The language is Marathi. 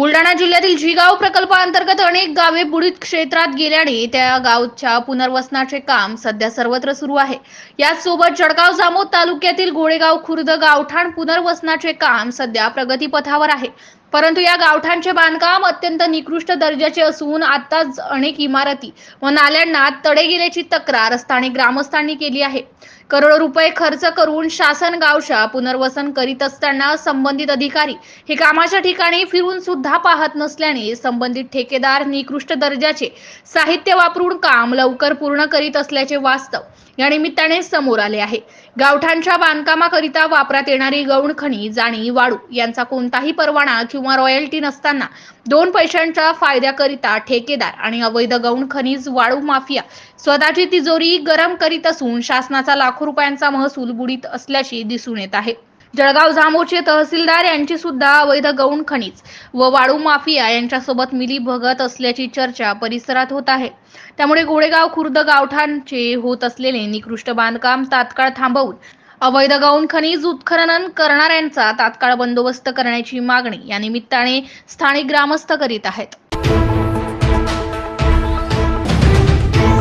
बुलढाणा जिल्ह्यातील जिगाव प्रकल्पाअंतर्गत अनेक गावे बुडीत क्षेत्रात गेल्याने त्या गावच्या पुनर्वसनाचे काम सध्या सर्वत्र सुरू आहे. याचसोबत जळगाव जामोद तालुक्यातील गोळेगाव खुर्द गावठाण पुनर्वसनाचे काम सध्या प्रगतीपथावर आहे. परंतु या गावठाणचे बांधकाम अत्यंत निकृष्ट दर्जाचे असून आताच अनेक इमारती व नाल्यांना तडे गेल्याची तक्रार स्थानिक ग्रामस्थांनी केली आहे. करोडो रुपये खर्च करून शासन गावशा पुनर्वसन करीत असताना संबंधित अधिकारी हे कामाच्या ठिकाणी फिरून सुद्धा पाहत नसल्याने संबंधित ठेकेदार निकृष्ट दर्जाचे साहित्य वापरून काम लवकर पूर्ण करीत असल्याचे वास्तव या निमित्ताने समोर आले आहे. गावठाणच्या बांधकामाकरिता वापरात येणारी गौण खनिज आणि वाळू यांचा कोणताही परवाना किंवा किंवा रॉयल्टी नसताना दोन पैशांच्या फायद्याकरिता ठेकेदार आणि अवैध गौण खनिज वाळू माफिया स्वतःची तिजोरी गरम करीत असून शासनाचा लाखो रुपयांचा महसूल बुडीत असल्याचे दिसून येत आहे. जळगाव जामोचे तहसीलदार यांची सुद्धा अवैध गौण खनिज व वाळू माफिया यांच्यासोबत मिली भगत असल्याची चर्चा परिसरात होत आहे. त्यामुळे गोळेगाव खुर्द गावठाणचे होत असलेले निकृष्ट बांधकाम तात्काळ थांबवून अवैध गौण खनिज उत्खनन करणाऱ्यांचा तात्काळ बंदोबस्त करण्याची मागणी या निमित्ताने स्थानिक ग्रामस्थ करीत आहेत.